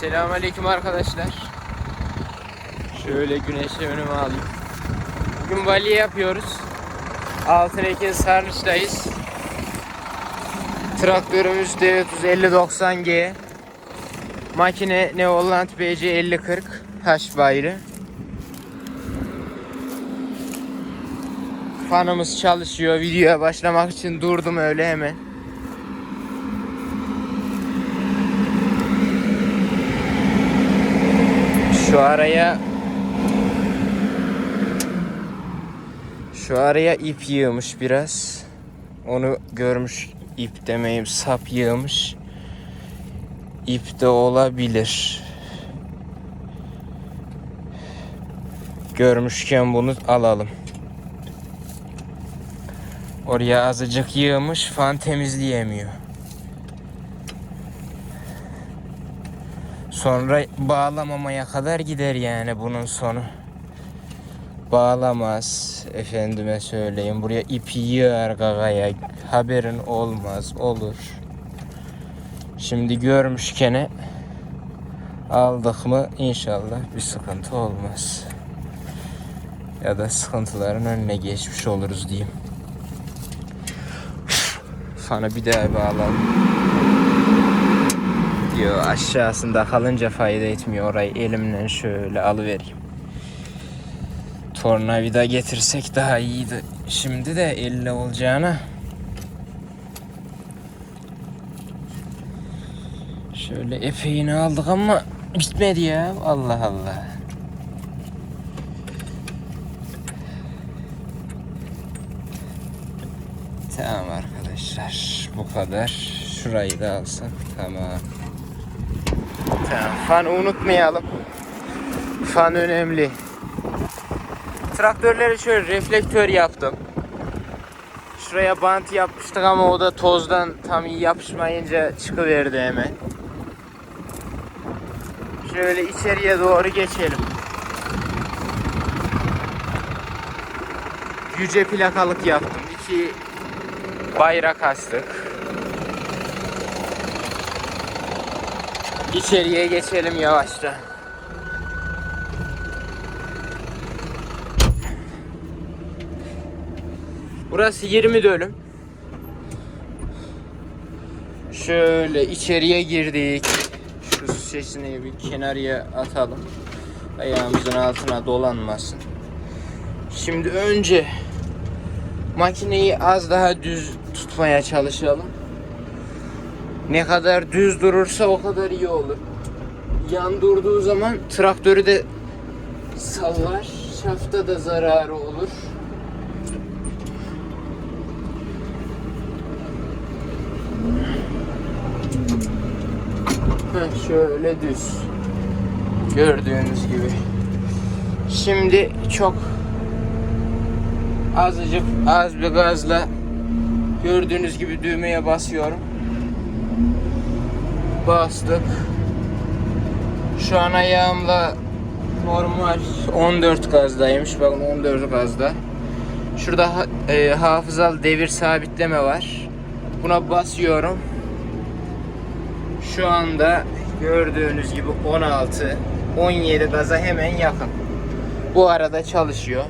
Selamünaleyküm arkadaşlar. Şöyle güneşi önüme alayım. Bugün balya yapıyoruz. Altınekin Sarnıç'tayız. Traktörümüz D350-90G. Makine Neoland BC5040 taş bayrağı. Fanımız çalışıyor. Videoya başlamak için durdum öyle hemen. Şu araya Şu araya ip yığmış biraz. Onu görmüş ip demeyeyim sap yığmış. İp de olabilir. Görmüşken bunu alalım. Oraya azıcık yığmış fan temizleyemiyor. Sonra bağlamamaya kadar gider yani bunun sonu. Bağlamaz efendime söyleyeyim. Buraya ipi yığar gagaya. Haberin olmaz olur. Şimdi görmüşkene aldık mı inşallah bir sıkıntı olmaz. Ya da sıkıntıların önüne geçmiş oluruz diyeyim. Fanı bir daha bağlayalım diyor. Aşağısında kalınca fayda etmiyor. Orayı elimle şöyle alıvereyim. Tornavida getirsek daha iyiydi. Şimdi de elle olacağına. Şöyle epeyini aldık ama gitmedi ya. Allah Allah. Tamam arkadaşlar. Bu kadar. Şurayı da alsak. Tamam. Tamam. Fan unutmayalım. Fan önemli. Traktörlere şöyle reflektör yaptım. Şuraya bant yapmıştık ama o da tozdan tam iyi yapışmayınca çıkıverdi hemen. Şöyle içeriye doğru geçelim. Yüce plakalık yaptım. İki bayrak astık. İçeriye geçelim yavaşça. Burası 20 dönüm. Şöyle içeriye girdik. Şu sesini bir kenarıya atalım. Ayağımızın altına dolanmasın. Şimdi önce makineyi az daha düz tutmaya çalışalım. Ne kadar düz durursa o kadar iyi olur. Yan durduğu zaman traktörü de sallar, şafta da zararı olur. Heh, şöyle düz. Gördüğünüz gibi. Şimdi çok azıcık az bir gazla gördüğünüz gibi düğmeye basıyorum. Bastık. Şu an ayağımla normal 14 gazdaymış. Bakın 14 gazda. Şurada e, hafızalı devir sabitleme var. Buna basıyorum. Şu anda gördüğünüz gibi 16 17 gaza hemen yakın. Bu arada çalışıyor.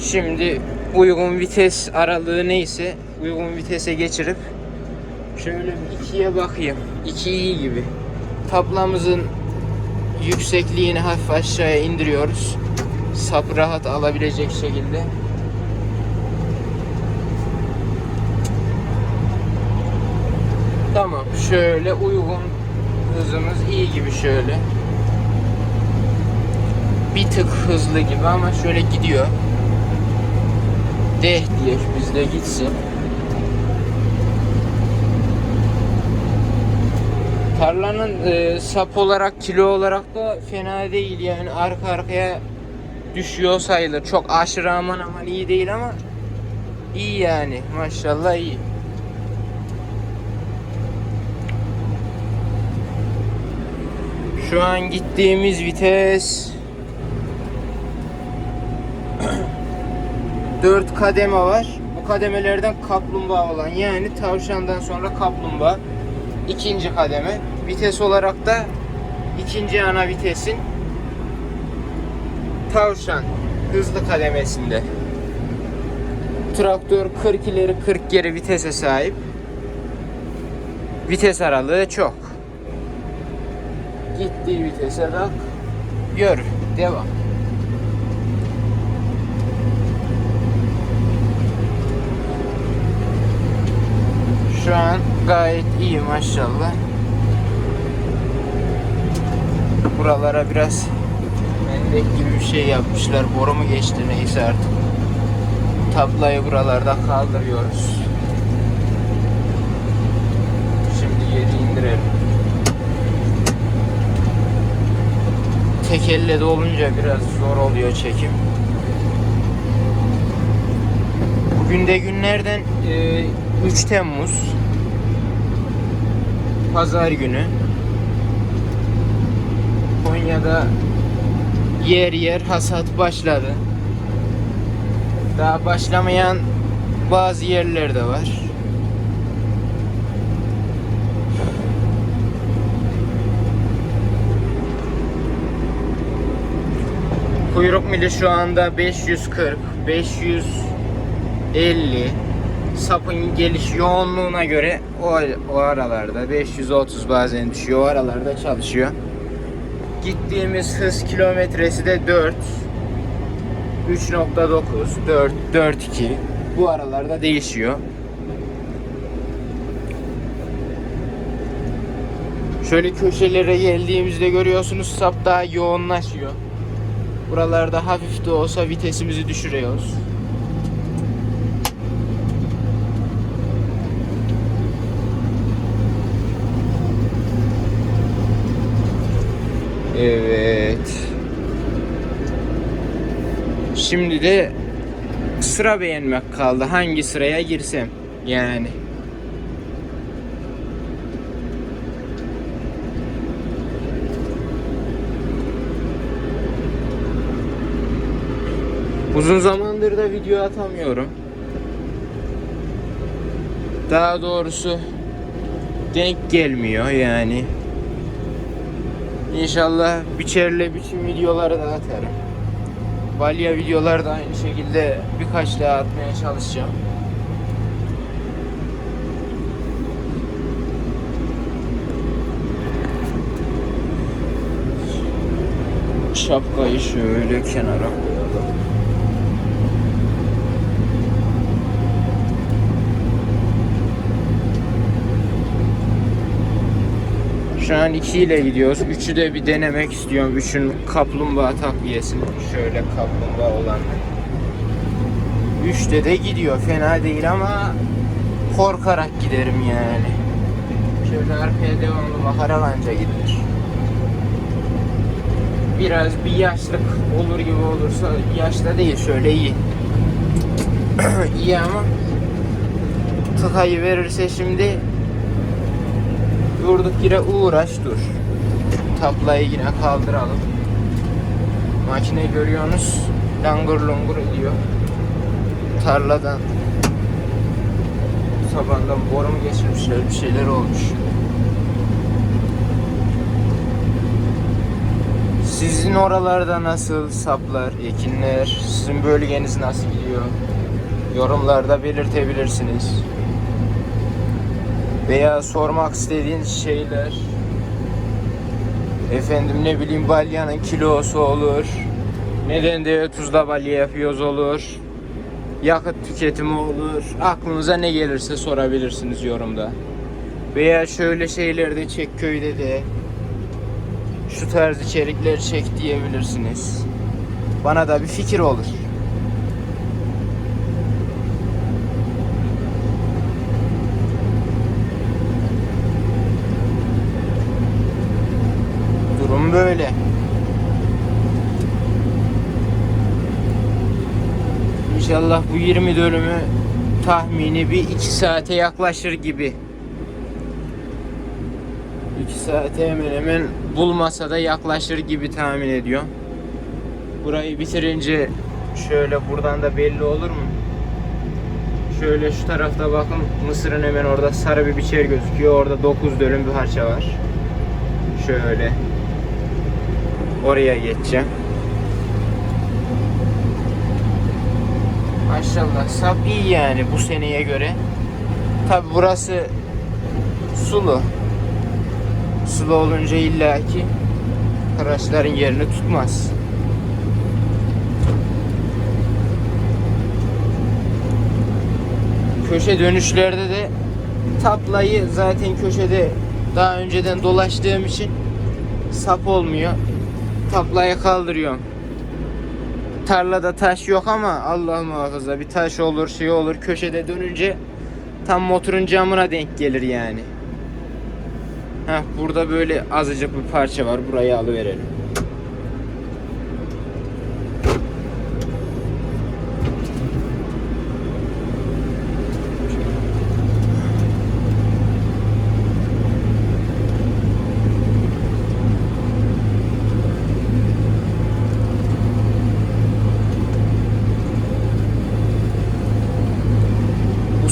Şimdi uygun vites aralığı neyse uygun vitese geçirip şöyle bir ikiye bakayım. 2 iyi gibi. Tablamızın yüksekliğini hafif aşağıya indiriyoruz. Sap rahat alabilecek şekilde. Tamam. Şöyle uygun hızımız iyi gibi şöyle. Bir tık hızlı gibi ama şöyle gidiyor. Deh diye bizde gitsin. Tarlanın e, sap olarak kilo olarak da fena değil yani arka arkaya düşüyor sayılır. Çok aşırı aman aman iyi değil ama iyi yani maşallah iyi. Şu an gittiğimiz vites 4 kademe var. Bu kademelerden kaplumbağa olan yani tavşandan sonra kaplumbağa. İkinci kademe. Vites olarak da ikinci ana vitesin tavşan hızlı kademesinde. Traktör 40 ileri 40 geri vitese sahip. Vites aralığı çok. Gittiği vitese bak. Gör. Devam. Şu an gayet iyi maşallah. Buralara biraz mendek gibi bir şey yapmışlar. Boru mu geçti neyse artık. Tablayı buralarda kaldırıyoruz. Şimdi yeri indirelim. Tek elle de olunca biraz zor oluyor çekim. Bugün de günlerden e, 3 Temmuz Pazar günü Konya'da yer yer hasat başladı. Daha başlamayan bazı yerler de var. Kuyruk mili şu anda 540, 550 sapın geliş yoğunluğuna göre o, o aralarda 530 bazen düşüyor o aralarda çalışıyor. Gittiğimiz hız kilometresi de 4 3.9 4 4.2 bu aralarda değişiyor. Şöyle köşelere geldiğimizde görüyorsunuz sap daha yoğunlaşıyor. Buralarda hafif de olsa vitesimizi düşürüyoruz. Şimdi de sıra beğenmek kaldı. Hangi sıraya girsem yani. Uzun zamandır da video atamıyorum. Daha doğrusu denk gelmiyor yani. İnşallah biçerle biçim videoları da atarım. Balya videoları da aynı şekilde birkaç daha atmaya çalışacağım. Şapkayı şöyle kenara koyalım. Şu an 2 ile gidiyoruz. 3'ü de bir denemek istiyorum. 3'ün kaplumbağa takviyesini. Şöyle kaplumbağa olan. 3'te de gidiyor. Fena değil ama korkarak giderim yani. Şöyle arkaya devamlı bakarak anca gidilir. Biraz bir yaşlık olur gibi olursa yaşta değil şöyle iyi. iyi ama tıkayı verirse şimdi durduk yere uğraş dur. Tablayı yine kaldıralım. Makine görüyorsunuz langur lungur ediyor. Tarladan tabandan boru mu geçirmişler bir şeyler olmuş. Sizin oralarda nasıl saplar, ekinler, sizin bölgeniz nasıl gidiyor? Yorumlarda belirtebilirsiniz veya sormak istediğiniz şeyler. Efendim ne bileyim balyanın kilosu olur. Neden de tuzla balya yapıyoruz olur. Yakıt tüketimi olur. Aklınıza ne gelirse sorabilirsiniz yorumda. Veya şöyle şeyler de çek köyde de. Şu tarz içerikler çek diyebilirsiniz. Bana da bir fikir olur Durum böyle. İnşallah bu 20 dönümü tahmini bir 2 saate yaklaşır gibi. 2 saate hemen hemen bulmasa da yaklaşır gibi tahmin ediyorum. Burayı bitirince şöyle buradan da belli olur mu? Şöyle şu tarafta bakın Mısır'ın hemen orada sarı bir biçer gözüküyor. Orada 9 dönüm bir parça var. Şöyle. Oraya geçeceğim. Maşallah sap iyi yani bu seneye göre. Tabi burası sulu. Sulu olunca illaki araçların yerini tutmaz. Köşe dönüşlerde de taplayı zaten köşede daha önceden dolaştığım için sap olmuyor. Taplaya kaldırıyorum. Tarlada taş yok ama Allah muhafaza bir taş olur şey olur köşede dönünce tam motorun camına denk gelir yani. Heh, burada böyle azıcık bir parça var. Burayı alıverelim.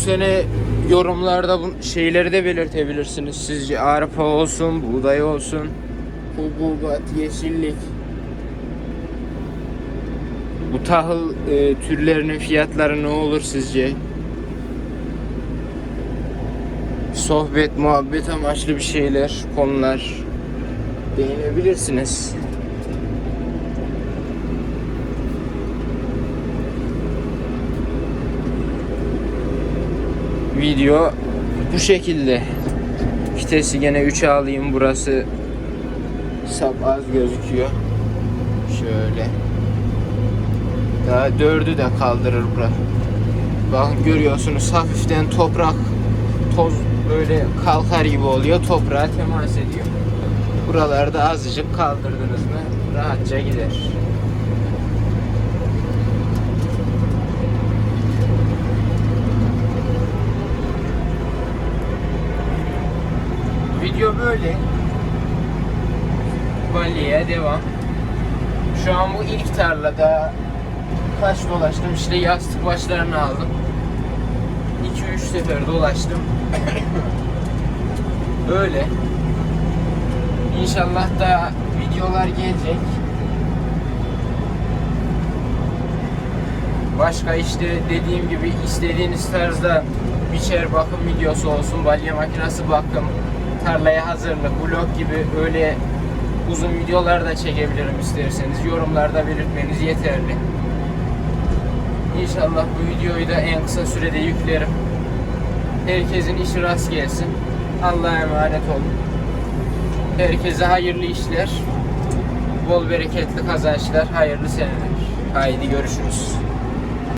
Sene yorumlarda bu şeyleri de belirtebilirsiniz. Sizce arpa olsun, buğday olsun, hububat, yeşillik. Bu tahıl e, türlerinin fiyatları ne olur sizce? Sohbet, muhabbet amaçlı bir şeyler, konular değinebilirsiniz. Video bu şekilde. Vitesi gene 3'e alayım. Burası sap az gözüküyor. Şöyle. Daha 4'ü de kaldırır bura. Bakın görüyorsunuz hafiften toprak toz böyle kalkar gibi oluyor. Toprağa temas ediyor. Buralarda azıcık kaldırdınız mı rahatça gider. Video böyle. Balya'ya devam. Şu an bu ilk tarlada kaç dolaştım işte yastık başlarını aldım. 2-3 sefer dolaştım. böyle. İnşallah da videolar gelecek. Başka işte dediğim gibi istediğiniz tarzda biçer bakım videosu olsun, balya makinesi bakım, tarlaya hazırlık, vlog gibi öyle uzun videolar da çekebilirim isterseniz. Yorumlarda belirtmeniz yeterli. İnşallah bu videoyu da en kısa sürede yüklerim. Herkesin işi rast gelsin. Allah'a emanet olun. Herkese hayırlı işler. Bol bereketli kazançlar, hayırlı seneler. Haydi görüşürüz.